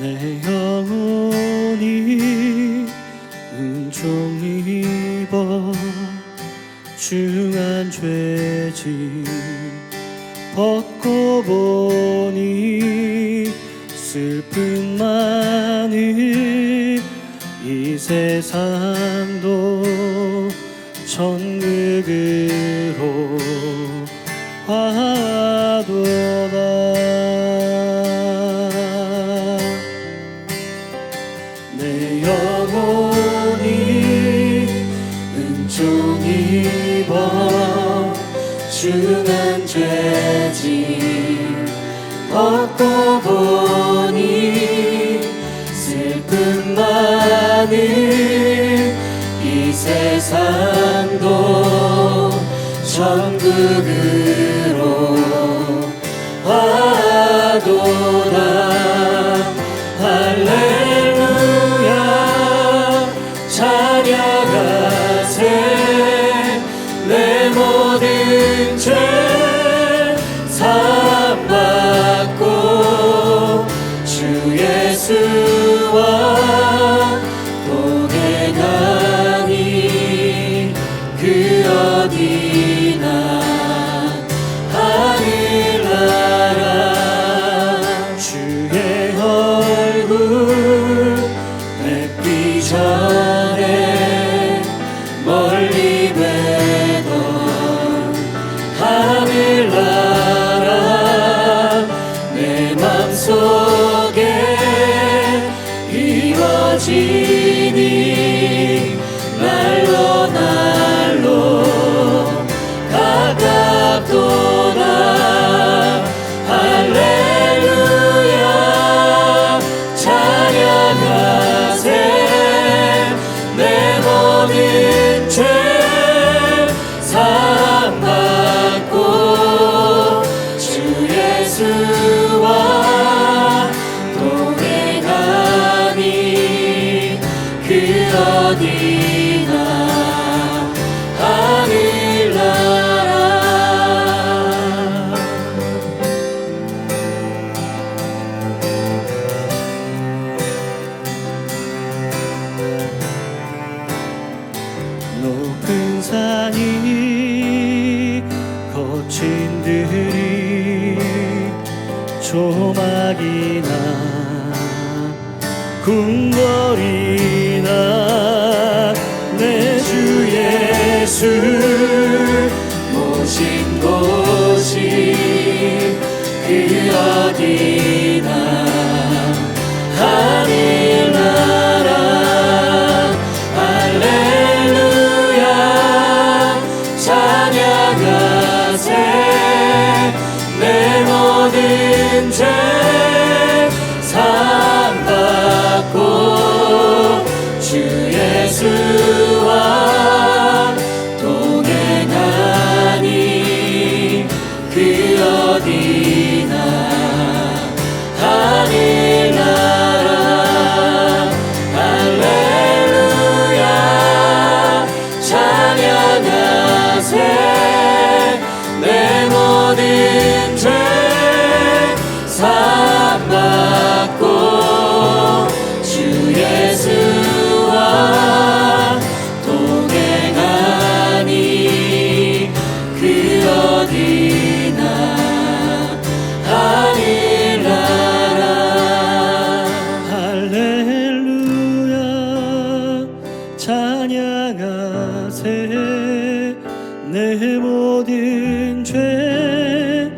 내 영혼이 은총 입어 중한 죄짐 벗고 보니 슬픔만은 이 세상도 천국으로 내 영혼이 은총 입어 주는 죄짐 얻고 보니 슬픔만은 이 세상도 천국을 진 죄. Jesus. 조막이나 궁궐이나 내 주 예수 모신 곳이 그 어디 나의 모든 죄사